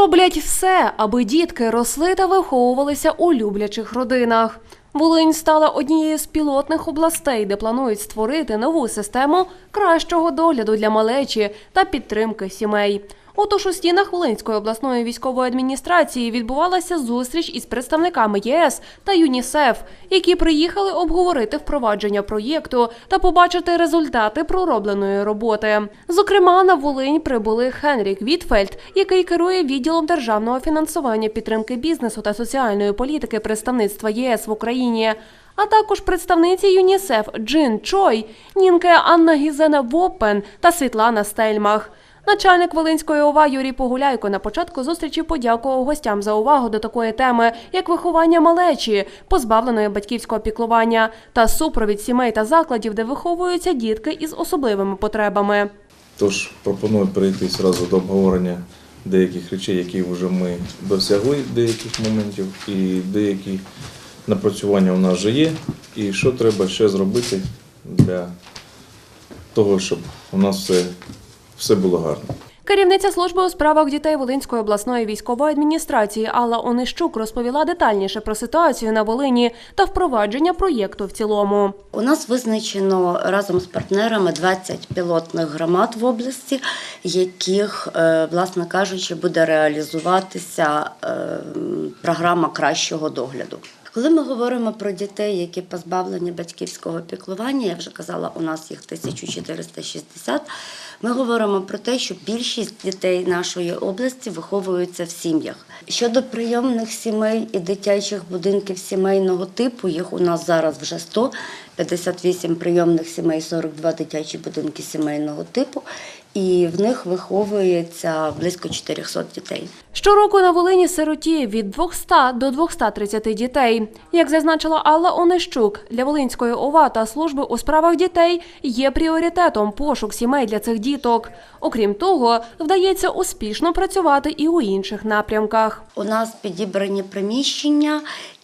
Роблять все, аби дітки росли та виховувалися у люблячих родинах. Волинь стала однією з пілотних областей, де планують створити нову систему кращого догляду для малечі та підтримки сімей. Отож у стінах Волинської обласної військової адміністрації відбувалася зустріч із представниками ЄС та ЮНІСЕФ, які приїхали обговорити впровадження проєкту та побачити результати проробленої роботи. Зокрема, на Волинь прибули Хенрік Вітфельд, який керує відділом державного фінансування підтримки бізнесу та соціальної політики представництва ЄС в Україні. А також представниці ЮНІСЕФ Джин Чой, Нінке Анна Гізена Воппен та Світлана Стельмах. Начальник Волинської ОВА Юрій Погуляйко на початку зустрічі подякував гостям за увагу до такої теми, як виховання малечі, позбавленої батьківського піклування, та супровід сімей та закладів, де виховуються дітки із особливими потребами. Тож пропоную перейти одразу до обговорення деяких речей, які вже ми досягли деяких моментів, і деякі напрацювання у нас вже є. І що треба ще зробити для того, щоб у нас все, все було гарно. Керівниця служби у справах дітей Волинської обласної військової адміністрації Алла Онищук розповіла детальніше про ситуацію на Волині та впровадження проєкту в цілому. У нас визначено разом з партнерами 20 пілотних громад в області, яких, е, власне кажучи, буде реалізуватися е, програма кращого догляду. Коли ми говоримо про дітей, які позбавлені батьківського піклування, я вже казала, у нас їх 1460, ми говоримо про те, що більшість дітей нашої області виховуються в сім'ях. Щодо прийомних сімей і дитячих будинків сімейного типу, їх у нас зараз вже 100, 58 прийомних сімей, 42 дитячі будинки сімейного типу, і в них виховується близько 400 дітей. Щороку на Волині сироті від 200 до 230 дітей. Як зазначила Алла Онищук, для Волинської ОВА та служби у справах дітей є пріоритетом пошук сімей для цих діток. Окрім того, вдається успішно працювати і у інших напрямках. У нас підібрані приміщення.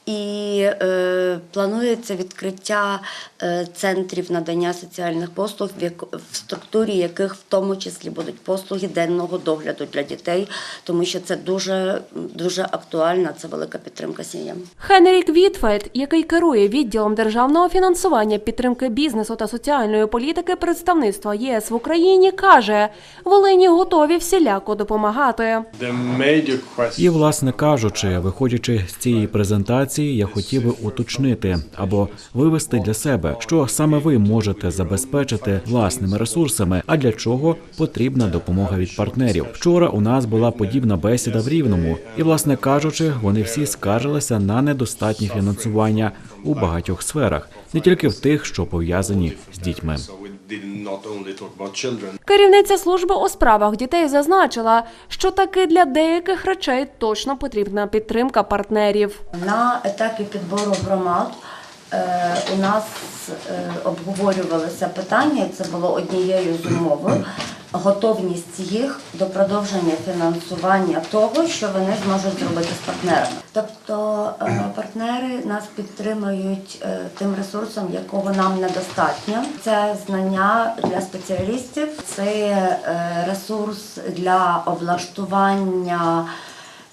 І е, планується відкриття е, центрів надання соціальних послуг, в, як, в структурі яких в тому числі будуть послуги денного догляду для дітей, тому що це дуже дуже актуальна, це велика підтримка сім'ям. Хенрік Вітфельд, який керує відділом державного фінансування підтримки бізнесу та соціальної політики представництва ЄС в Україні, каже, Волині готові всіляко допомагати. І, власне кажучи, виходячи з цієї презентації, я хотів би уточнити або вивести для себе, що саме ви можете забезпечити власними ресурсами, а для чого потрібна допомога від партнерів. Вчора у нас була подібна бесіда в Рівному, і, власне кажучи, вони всі скаржилися на недостатнє фінансування у багатьох сферах, не тільки в тих, що пов'язані з дітьми. Керівниця служби у справах дітей зазначила, що таки для деяких речей точно потрібна підтримка партнерів. На етапі підбору громад е, у нас обговорювалося обговорювалися питання, і це було однією з умов, готовність їх до продовження фінансування того, що вони зможуть зробити з партнерами. Тобто е, партнери нас підтримують е, тим ресурсом, якого нам недостатньо. Це знання для спеціалістів, це е, ресурс для облаштування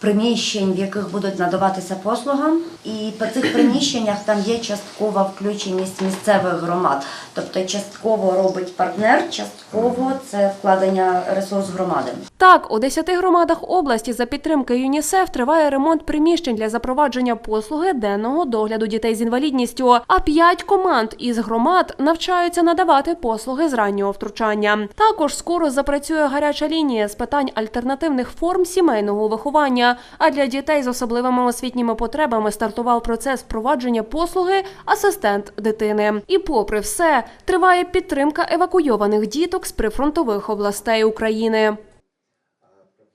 приміщень, в яких будуть надаватися послугам, і по цих приміщеннях там є часткова включеність місцевих громад. Тобто частково робить партнер, частково це вкладення ресурс громади. Так, у 10 громадах області за підтримки ЮНІСЕФ триває ремонт приміщень для запровадження послуги денного догляду дітей з інвалідністю. А п'ять команд із громад навчаються надавати послуги з раннього втручання. Також скоро запрацює гаряча лінія з питань альтернативних форм сімейного виховання. А для дітей з особливими освітніми потребами стартував процес впровадження послуги асистент дитини. І, попри все, триває підтримка евакуйованих діток з прифронтових областей України.